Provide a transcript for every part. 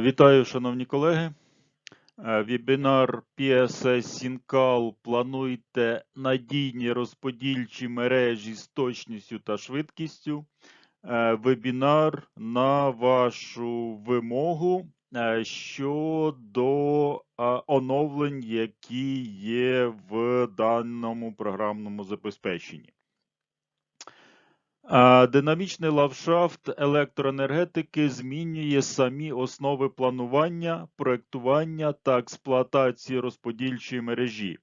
Вітаю, шановні колеги. Е, Вебінар PSS Сінкал плануйте надійні розподільчі мережі з точністю та швидкістю. Е, Вебінар на вашу вимогу е, щодо оновлень, які є в даному програмному забезпеченні. Динамічний ландшафт електроенергетики змінює самі основи планування, проектування та експлуатації розподільчої мережі.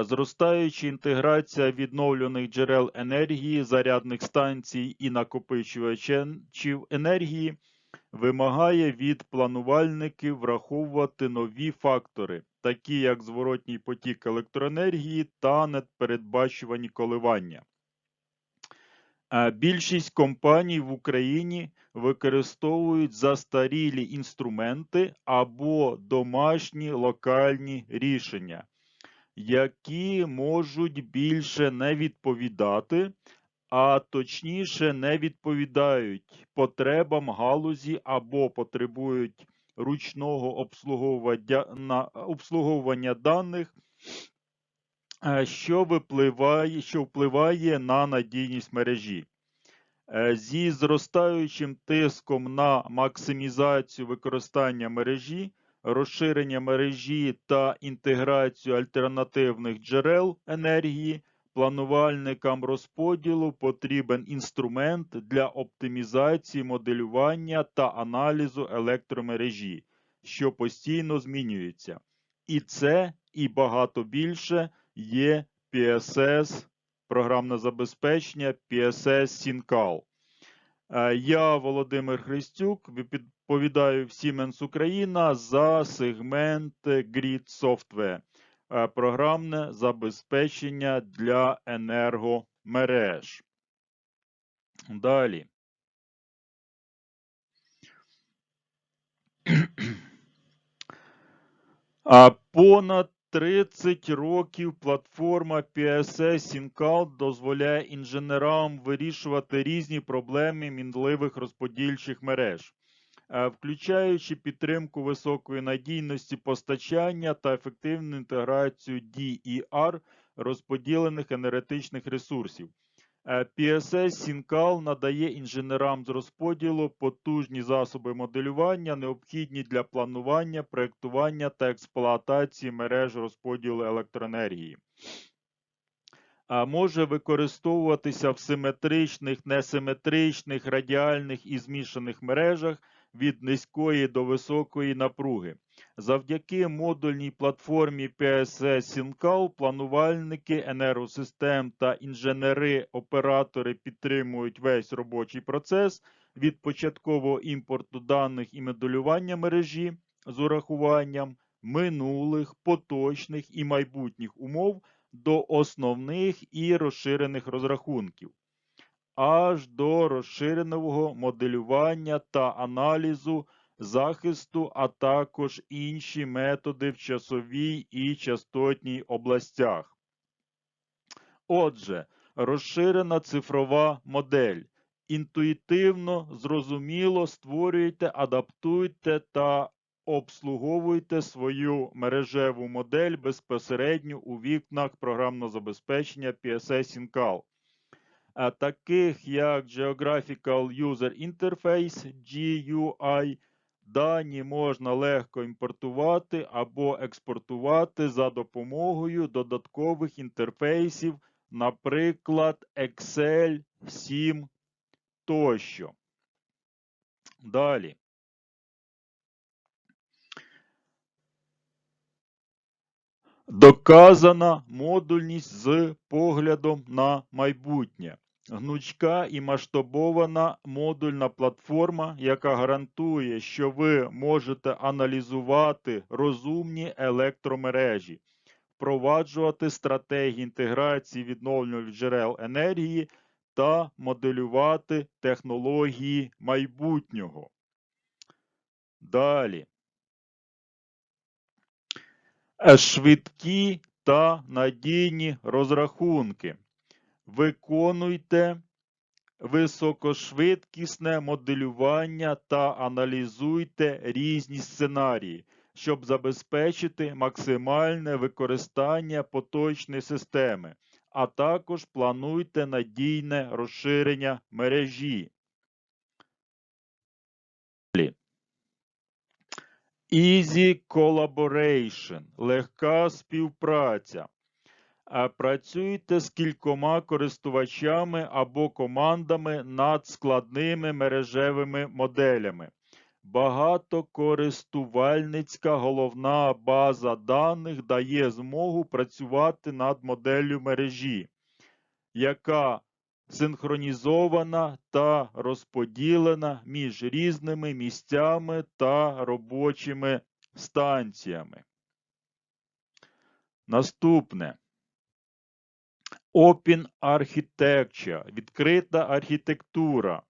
Зростаюча інтеграція відновлюваних джерел енергії, зарядних станцій і накопичувачів енергії вимагає від планувальників враховувати нові фактори, такі як зворотній потік електроенергії та непередбачувані коливання. Більшість компаній в Україні використовують застарілі інструменти або домашні локальні рішення, які можуть більше не відповідати, а точніше не відповідають потребам галузі або потребують ручного обслуговування, обслуговування даних що випливає, що впливає на надійність мережі. Е, Зі зростаючим тиском на максимізацію використання мережі, розширення мережі та інтеграцію альтернативних джерел енергії, планувальникам розподілу потрібен інструмент для оптимізації моделювання та аналізу електромережі, що постійно змінюється. І це, і багато більше є PSS, програмне забезпечення PSS Сінкал. Е, Я, Володимир Христюк, відповідаю в Siemens Україна за сегмент Grid Software, е, програмне забезпечення для енергомереж. Далі. Понад 30 років платформа PSS Сінкал дозволяє інженерам вирішувати різні проблеми мінливих розподільчих мереж, е, включаючи підтримку високої надійності постачання та ефективну інтеграцію DER розподілених енергетичних ресурсів. Е, PSS Сінкал надає інженерам з розподілу потужні засоби моделювання, необхідні для планування, проєктування та експлуатації мереж розподілу електроенергії. Може використовуватися в симетричних, несиметричних, радіальних і змішаних мережах від низької до високої напруги. Завдяки модульній платформі PSS Сінкал планувальники енергосистем та інженери-оператори підтримують весь робочий процес від початкового імпорту даних і моделювання мережі з урахуванням минулих, поточних і майбутніх умов до основних і розширених розрахунків, аж до розширеного моделювання та аналізу захисту, а також інші методи в часовій і частотній областях. Отже, розширена цифрова модель. Інтуїтивно, зрозуміло створюйте, адаптуйте та обслуговуйте свою мережеву модель безпосередньо у вікнах програмного забезпечення PSS Incal, таких як Geographical User Interface GUI, Дані можна легко імпортувати або експортувати за допомогою додаткових інтерфейсів, наприклад, Excel, SIM тощо. Далі. Доказана модульність з поглядом на майбутнє. Гнучка і масштабована модульна платформа, яка гарантує, що ви можете аналізувати розумні електромережі, впроваджувати стратегії інтеграції відновлювальних джерел енергії та моделювати технології майбутнього. Далі. Е, Швидкі та надійні розрахунки. Виконуйте високошвидкісне моделювання та аналізуйте різні сценарії, щоб забезпечити максимальне використання поточної системи, а також плануйте надійне розширення мережі. Easy Collaboration – легка співпраця. Працюйте з кількома користувачами або командами над складними мережевими моделями. Багатокористувальницька головна база даних дає змогу працювати над моделлю мережі, яка синхронізована та розподілена між різними місцями та робочими станціями. Наступне. Open Architecture – відкрита архітектура.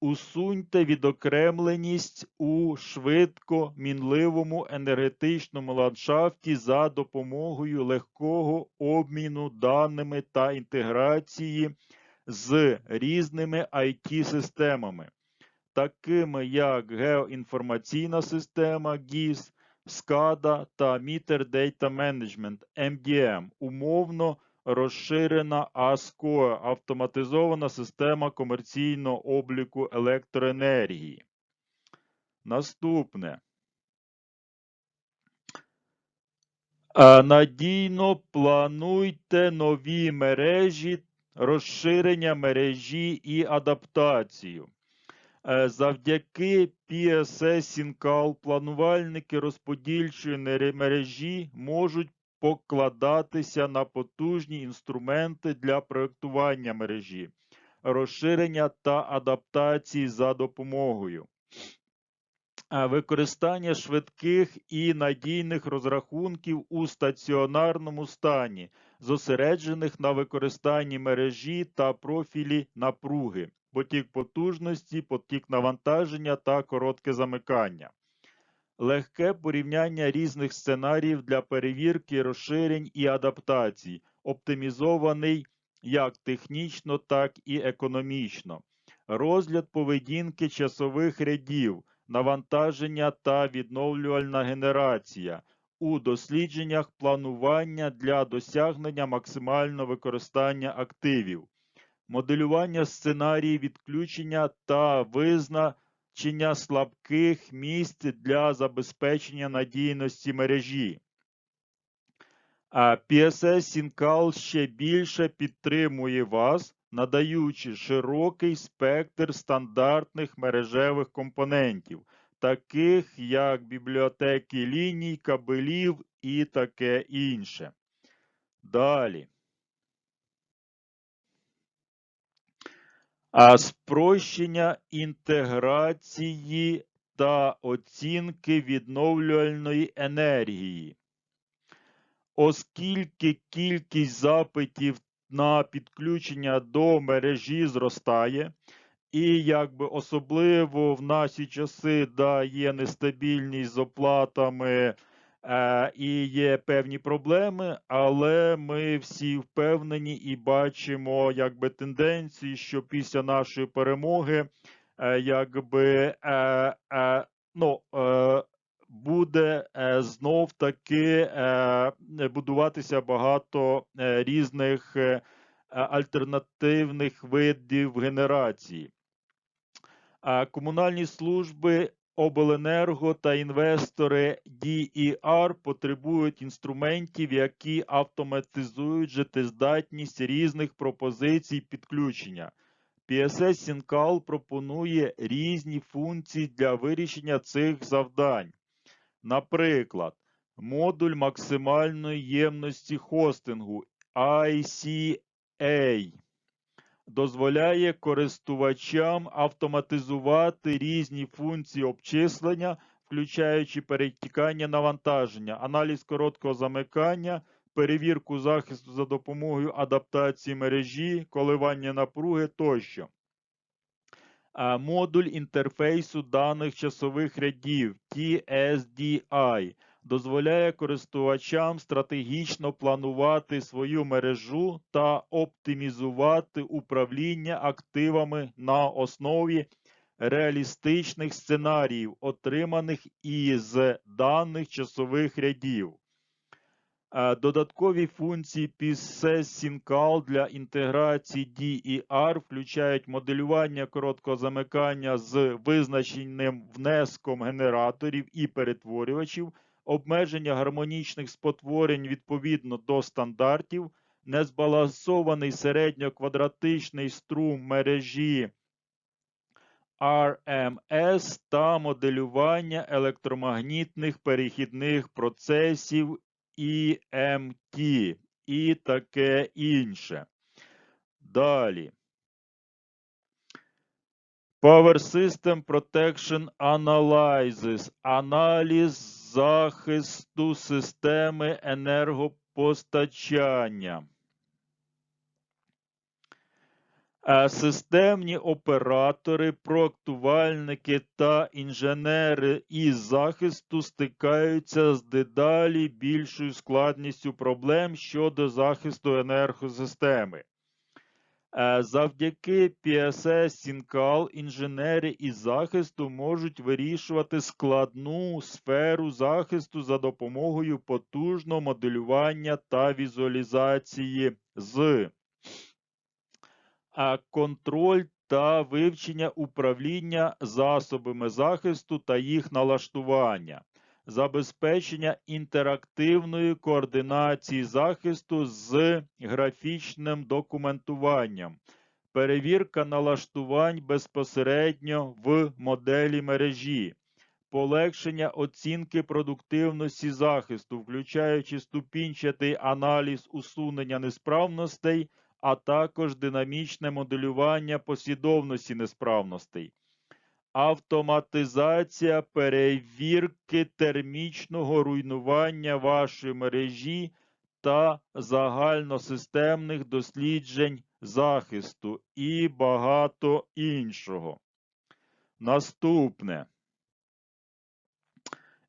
Усуньте відокремленість у швидко мінливому енергетичному ландшафті за допомогою легкого обміну даними та інтеграції з різними IT-системами, такими як геоінформаційна система GIS, SCADA та Meter Data Management MDM, умовно розширена ASCO – автоматизована система комерційного обліку електроенергії. Наступне. Надійно плануйте нові мережі, розширення мережі і адаптацію. Е, завдяки PSS Syncal планувальники розподільчої мережі можуть покладатися на потужні інструменти для проєктування мережі, розширення та адаптації за допомогою. Використання швидких і надійних розрахунків у стаціонарному стані, зосереджених на використанні мережі та профілі напруги, потік потужності, потік навантаження та коротке замикання легке порівняння різних сценаріїв для перевірки розширень і адаптацій, оптимізований як технічно, так і економічно, розгляд поведінки часових рядів, навантаження та відновлювальна генерація. У дослідженнях планування для досягнення максимального використання активів, моделювання сценаріїв відключення та визна, Чиня слабких місць для забезпечення надійності мережі. А PSS Syncal ще більше підтримує вас, надаючи широкий спектр стандартних мережевих компонентів, таких як бібліотеки ліній, кабелів і таке інше. Далі. а спрощення інтеграції та оцінки відновлювальної енергії. Оскільки кількість запитів на підключення до мережі зростає, і якби особливо в наші часи да, є нестабільність з оплатами Е, і є певні проблеми, але ми всі впевнені і бачимо якби тенденції, що після нашої перемоги е, якби е, ну, буде знов таки будуватися багато різних альтернативних видів генерації. Комунальні служби Обленерго та інвестори DER потребують інструментів, які автоматизують життєздатність різних пропозицій підключення. PSS Syncal пропонує різні функції для вирішення цих завдань. Наприклад, модуль максимальної ємності хостингу ICA дозволяє користувачам автоматизувати різні функції обчислення, включаючи перетікання навантаження, аналіз короткого замикання, перевірку захисту за допомогою адаптації мережі, коливання напруги тощо. Модуль інтерфейсу даних часових рядів TSDI дозволяє користувачам стратегічно планувати свою мережу та оптимізувати управління активами на основі реалістичних сценаріїв, отриманих із даних часових рядів. Е, Додаткові функції PSS-SYNCAL для інтеграції DER включають моделювання короткого замикання з визначеним внеском генераторів і перетворювачів, обмеження гармонічних спотворень відповідно до стандартів, незбалансований середньоквадратичний струм мережі RMS та моделювання електромагнітних перехідних процесів EMT і таке інше. Далі. Power System Protection Analysis. Аналіз захисту системи енергопостачання. Системні оператори, проактувальники та інженери із захисту стикаються з дедалі більшою складністю проблем щодо захисту енергосистеми. Е, Завдяки PSS Сінкал інженери із захисту можуть вирішувати складну сферу захисту за допомогою потужного моделювання та візуалізації з контроль та вивчення управління засобами захисту та їх налаштування, забезпечення інтерактивної координації захисту з графічним документуванням, перевірка налаштувань безпосередньо в моделі мережі. Полегшення оцінки продуктивності захисту, включаючи ступінчатий аналіз усунення несправностей, а також динамічне моделювання послідовності несправностей, автоматизація перевірки термічного руйнування вашої мережі та загальносистемних досліджень захисту і багато іншого. Наступне.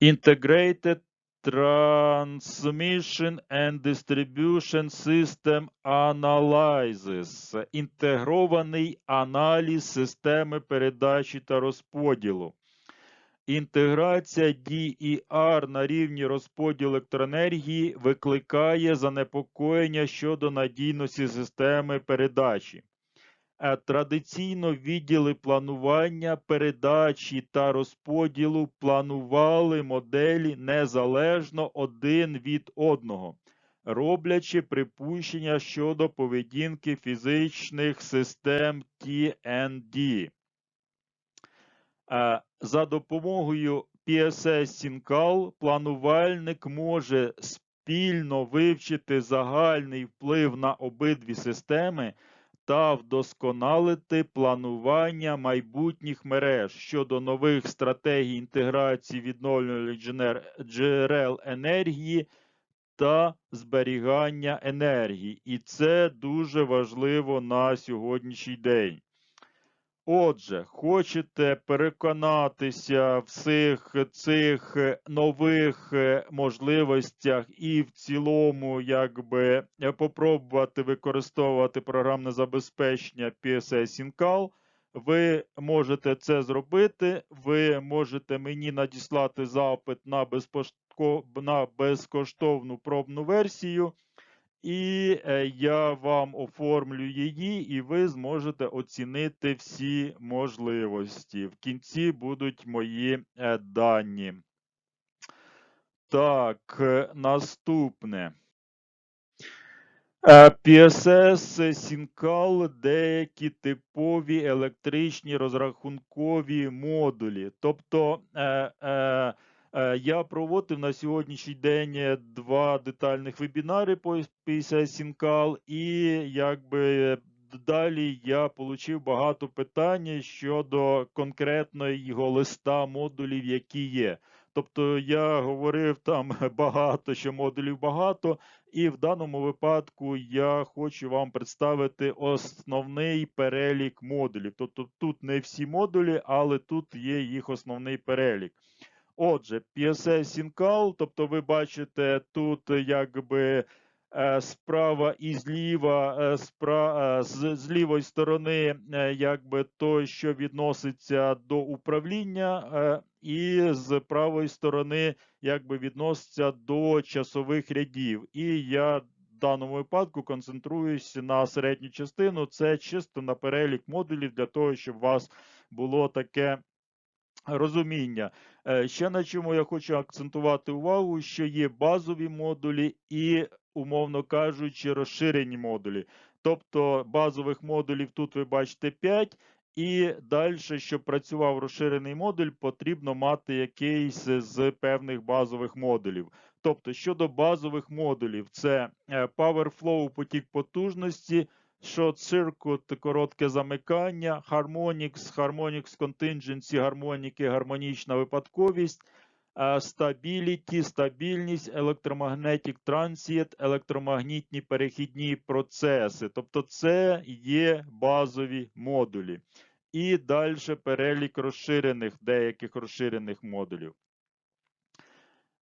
Integrated Transmission and Distribution System Analysis. Інтегрований аналіз системи передачі та розподілу. Інтеграція DER на рівні розподілу електроенергії викликає занепокоєння щодо надійності системи передачі. Традиційно відділи планування, передачі та розподілу планували моделі незалежно один від одного, роблячи припущення щодо поведінки фізичних систем TND. За допомогою PSS Сінкал планувальник може спільно вивчити загальний вплив на обидві системи та вдосконалити планування майбутніх мереж щодо нових стратегій інтеграції відновлювальних джерел енергії та зберігання енергії. І це дуже важливо на сьогоднішній день. Отже, хочете переконатися в всіх цих е, нових е, можливостях і в цілому, якби е, попробувати використовувати програмне забезпечення PSS Syncal, ви можете це зробити. Ви можете мені надіслати запит на безкоштовну пробну версію. І е, я вам оформлю її, і ви зможете оцінити всі можливості. В кінці будуть мої е, дані. Так, е, наступне. PSS Сінкал деякі типові електричні розрахункові модулі. Тобто е, Е, Я проводив на сьогоднішній день два детальних вебінари по PSI Сінкал, і якби далі я отримав багато питань щодо конкретного його листа модулів, які є. Тобто я говорив там багато, що модулів багато, і в даному випадку я хочу вам представити основний перелік модулів. Тобто тут не всі модулі, але тут є їх основний перелік. Отже, PSA Сінкал, тобто ви бачите тут е, якби е, справа і зліва, е, спра, з, з лівої сторони, якби той, що відноситься до управління, і з правої сторони, якби відноситься до часових рядів. І я в даному випадку концентруюсь на середню частину. Це чисто на перелік модулів для того, щоб у вас було таке розуміння. Е, Ще на чому я хочу акцентувати увагу, що є базові модулі і, умовно кажучи, розширені модулі. Тобто базових модулів тут ви бачите 5, і далі, щоб працював розширений модуль, потрібно мати якийсь з певних базових модулів. Тобто, щодо базових модулів, це е, PowerFlow, потік потужності, Short Circuit, коротке замикання, Harmonix, Harmonix Contingency, гармоніки, гармонічна випадковість, е, Stability, стабільність, Electromagnetic Transient, електромагнітні перехідні процеси. Тобто це є базові модулі. І далі перелік розширених, деяких розширених модулів.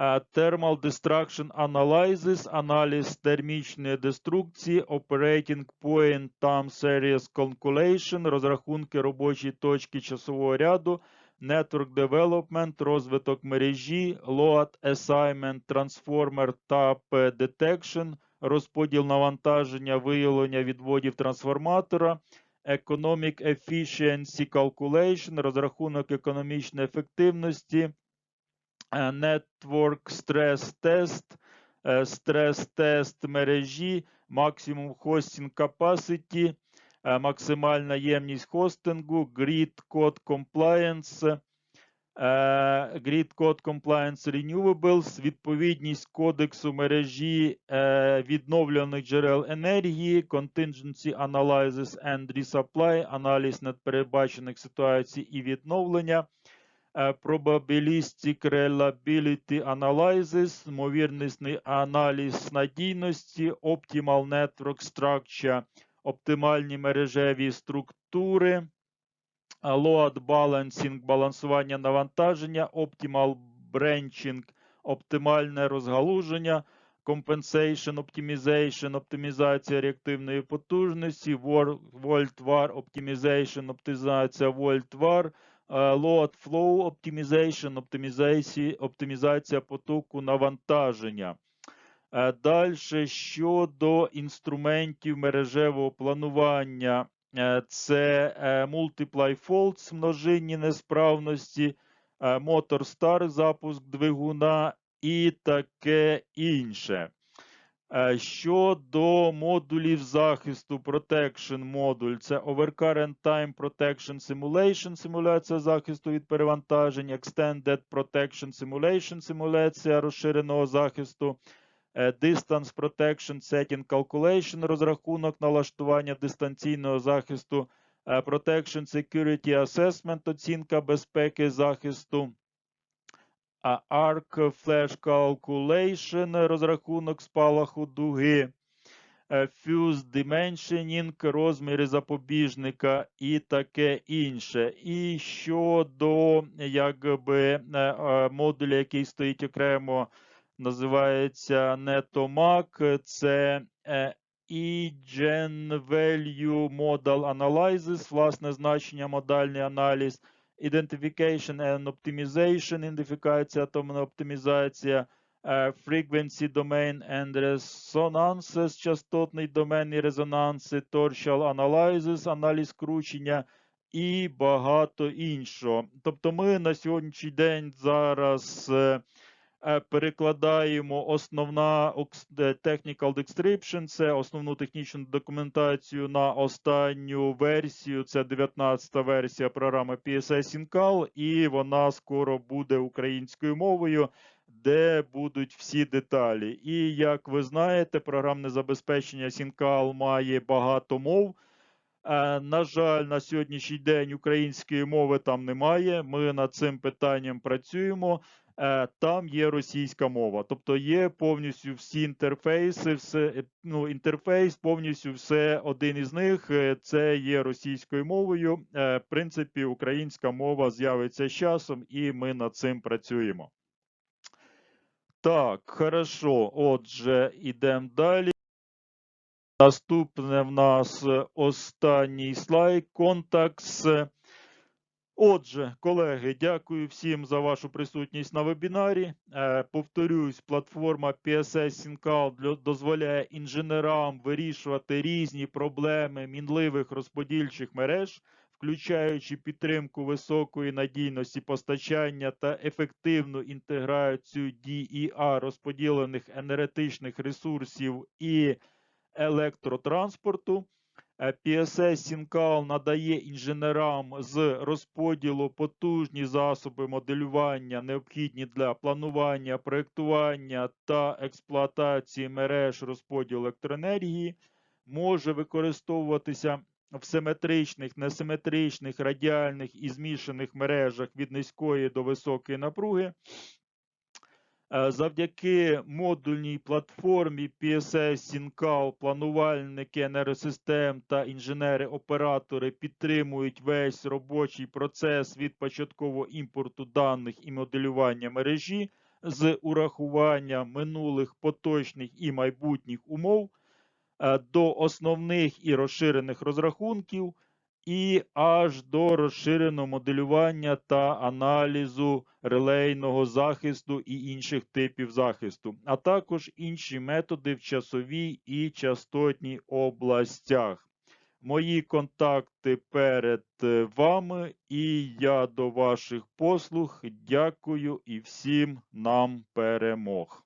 Thermal Destruction Analysis, аналіз термічної деструкції, Operating Point Time Series Calculation, розрахунки робочої точки часового ряду, Network Development, розвиток мережі, Load Assignment, Transformer Tap Detection, розподіл навантаження, виявлення відводів трансформатора, Economic Efficiency Calculation, розрахунок економічної ефективності, Network Stress Test, е, стрес-тест мережі, максимум hosting capacity, е, максимальна ємність хостингу, Grid Code Compliance, е, Grid Code Compliance Renewables, відповідність кодексу мережі е, відновлюваних джерел енергії, Contingency Analysis and Resupply, аналіз надпередбачених ситуацій і відновлення, е, Probabilistic Reliability Analysis, ймовірний аналіз надійності, Optimal Network Structure, оптимальні мережеві структури, Load Balancing, балансування навантаження, Optimal Branching, оптимальне розгалуження, Compensation Optimization, оптимізація реактивної потужності, War- Volt Var Optimization, оптимізація Volt Var, е, Load Flow Optimization, оптимізація, потоку навантаження. Далі щодо інструментів мережевого планування, е, це е, Multiply Faults, множинні несправності, е, Motor Start, запуск двигуна і таке інше. Е, Щодо модулів захисту, Protection модуль, це Overcurrent Time Protection Simulation, симуляція захисту від перевантажень, Extended Protection Simulation, симуляція розширеного захисту, е, Distance Protection Setting Calculation, розрахунок налаштування дистанційного захисту, е, Protection Security Assessment, оцінка безпеки захисту, а Arc Flash Calculation, розрахунок спалаху дуги, е, Fuse Dimensioning, розміри запобіжника і таке інше. І щодо якби, е, е, модуля, який стоїть окремо, називається NetoMac, це е, Value Model Analysis, власне значення модальний аналіз. Identification and Optimization, ідентифікація атомна оптимізація, Frequency Domain and Resonances, частотний домен і резонанси, Torsional Analysis, аналіз скручення і багато іншого. Тобто ми на сьогоднішній день зараз е, перекладаємо основна е, Technical Description, це основну технічну документацію на останню версію. Це 19-та версія програми PSA Syncal, і вона скоро буде українською мовою, де будуть всі деталі. І як ви знаєте, програмне забезпечення Syncal має багато мов. Е, На жаль, на сьогоднішній день української мови там немає. Ми над цим питанням працюємо. Е, там є російська мова. Тобто є повністю всі інтерфейси, все, е, ну, інтерфейс, повністю все один із них е, це є російською мовою. В принципі, українська мова з'явиться з часом, і ми над цим працюємо. Так, хорошо. Отже, ідемо далі. Наступне в нас останній слайд. Контакс. Отже, колеги, дякую всім за вашу присутність на вебінарі. Е, повторюсь, платформа PSS Syncall дозволяє інженерам вирішувати різні проблеми мінливих розподільчих мереж, включаючи підтримку високої надійності постачання та ефективну інтеграцію DEA розподілених енергетичних ресурсів і електротранспорту. Е, PSS Syncall надає інженерам з розподілу потужні засоби моделювання, необхідні для планування, проєктування та експлуатації мереж розподілу електроенергії, може використовуватися в симетричних, несиметричних, радіальних і змішаних мережах від низької до високої напруги. Е, Завдяки модульній платформі PSS Syncall планувальники енергосистем та інженери-оператори підтримують весь робочий процес від початкового імпорту даних і моделювання мережі з урахуванням минулих, поточних і майбутніх умов е, до основних і розширених розрахунків і аж до розширеного моделювання та аналізу релейного захисту і інших типів захисту, а також інші методи в часовій і частотній областях. Мої контакти перед е, вами, і я до ваших послуг. Дякую і всім нам перемог.